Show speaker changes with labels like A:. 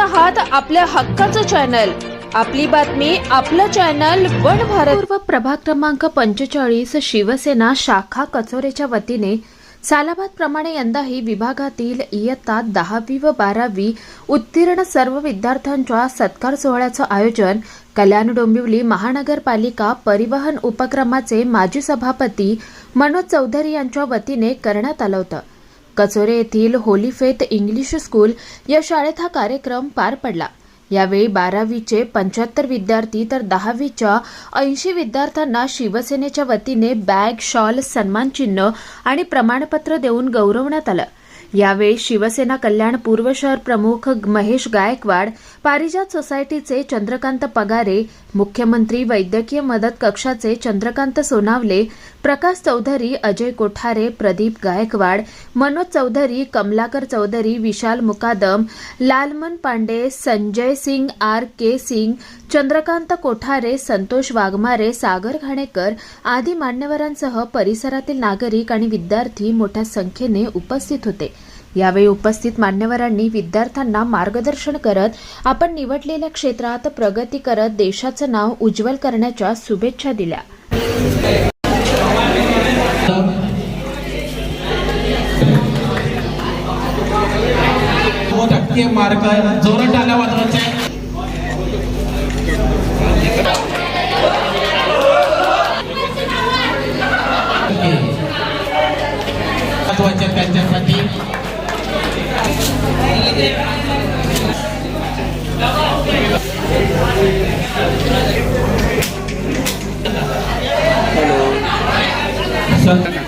A: आहात आपल्या हक्काचं चॅनल आपली बातमी आपलं चॅनल वन भारत. पूर्व प्रभाग क्रमांक पंचेचाळीस शिवसेना शाखा कचोरेच्या वतीने सालाबाद प्रमाणे यंदाही विभागातील इयत्ता दहावी व बारावी उत्तीर्ण सर्व विद्यार्थ्यांच्या सत्कार सोहळ्याचं आयोजन कल्याण डोंबिवली महानगरपालिका परिवहन उपक्रमाचे माजी सभापती मनोज चौधरी यांच्या वतीने करण्यात आलं होतं. कचोरे येथील होली फेथ इंग्लिश स्कूल या शाळेत हा कार्यक्रम पार पडला. यावेळी बारावीचे पंच्याहत्तर विद्यार्थी तर दहावीच्या ऐंशी विद्यार्थ्यांना शिवसेनेच्या वतीने बॅग शॉल सन्मानचिन्ह आणि प्रमाणपत्र देऊन गौरवण्यात आलं. यावेळी शिवसेना कल्याण पूर्व शहर प्रमुख महेश गायकवाड पारिजात सोसायटीचे चंद्रकांत पगारे मुख्यमंत्री वैद्यकीय मदत कक्षाचे चंद्रकांत सोनावले प्रकाश चौधरी अजय कोठारे प्रदीप गायकवाड मनोज चौधरी कमलाकर चौधरी विशाल मुकादम लालमन पांडे संजय सिंग आर के सिंग चंद्रकांत कोठारे संतोष वाघमारे सागर घाणेकर आदी मान्यवरांसह परिसरातील नागरिक आणि विद्यार्थी मोठ्या संख्येने उपस्थित होते. यावेळी उपस्थित मान्यवरांनी विद्यार्थ्यांना मार्गदर्शन करत आपण निवडलेल्या क्षेत्रात प्रगती करत देशाचं नाव उज्ज्वल करण्याच्या शुभेच्छा दिल्या.
B: टक्के मार्क जोरात टाळ्या वाजवायचे त्यांच्यासाठी. सं-